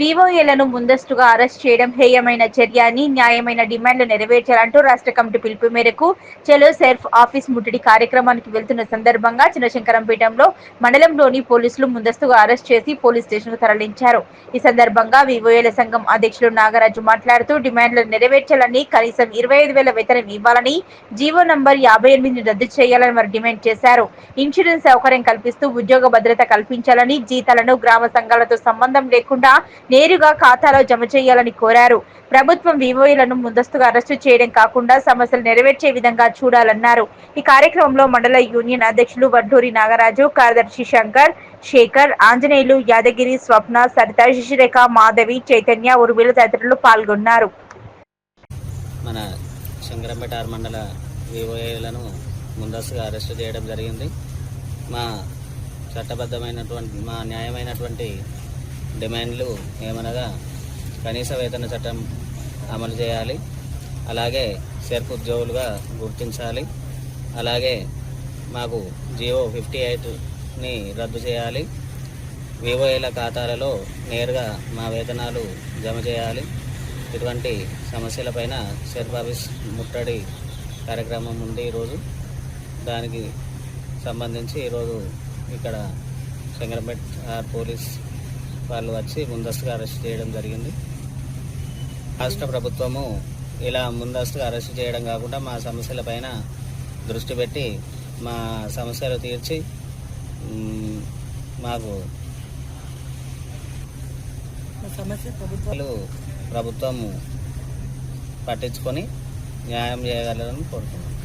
వివోఏలను ముందస్తుగా అరెస్ట్ చేయడం హేయమైన చర్య అని న్యాయమైన డిమాండ్లు నెరవేర్చాలంటూ రాష్ట్ర కమిటీ పిలుపు మేరకు చెలో సెర్ఫ్ ఆఫీస్ ముట్టడి కార్యక్రమానికి వెళ్తున్న సందర్భంగా చిన్నశంకరంపేటలో మండలంలోని పోలీసులు ముందస్తుగా అరెస్ట్ చేసి పోలీస్ స్టేషన్కు తరలించారు. ఈ సందర్భంగా వివోఏల సంఘం అధ్యక్షులు నాగరాజు మాట్లాడుతూ డిమాండ్లు నెరవేర్చాలని కనీసం ఇరవై ఐదు వేల వేతనం ఇవ్వాలని జీవో నంబర్ యాభై ఎనిమిదిని రద్దు చేయాలని వారు డిమాండ్ చేశారు. ఇన్సూరెన్స్ సౌకర్యం కల్పిస్తూ ఉద్యోగ భద్రత కల్పించాలని జీతాలను గ్రామ సంఘాలతో సంబంధం లేకుండా నేరుగా ఖాతాలో జమ చేయాలని కోరారు. ప్రభుత్వం వివోఏలను ముందస్తుగా అరెస్టు చేయడం కాకుండా సమస్యలు నెరవేర్చే విధంగా చూడాలన్నారు. ఈ కార్యక్రమంలో మండల యూనియన్ అధ్యక్షులు వడ్డూరి నాగరాజు కార్యదర్శి శంకర్ శేఖర్ ఆంజనేయులు యాదగిరి స్వప్న సరిత శిశిరేఖ మాధవి చైతన్య ఉర్మిల తదితరులు పాల్గొన్నారు. మన శంకరంపేట ఆరు మండల వివోఏలను ముందస్తుగా అరెస్టు చేయడం జరిగింది. మా చట్టబద్ధమైనటువంటి మా న్యాయమైనటువంటి డిమాండ్లు ఏమనగా కనీస వేతన చట్టం అమలు చేయాలి. అలాగే సెర్ఫ్ ఉద్యోగులుగా గుర్తించాలి. అలాగే మాకు జియో ఫిఫ్టీ ఎయిట్ని రద్దు చేయాలి. వివోఏల ఖాతాలలో నేరుగా మా వేతనాలు జమ చేయాలి. ఇటువంటి సమస్యలపైన సెర్ఫ్ ఆఫీస్ ముట్టడి కార్యక్రమం ఉంది ఈరోజు. దానికి సంబంధించి ఈరోజు ఇక్కడ శంకరంపేట్ ఆర్ పోలీస్ వాళ్ళు వచ్చి ముందస్తుగా అరెస్ట్ చేయడం జరిగింది. రాష్ట్ర ప్రభుత్వము ఇలా ముందస్తుగా అరెస్ట్ చేయడం కాకుండా మా సమస్యలపైన దృష్టి పెట్టి మా సమస్యలు తీర్చి మాకు సమస్య ప్రభుత్వం పట్టించుకొని న్యాయం చేయగలరని కోరుతున్నాను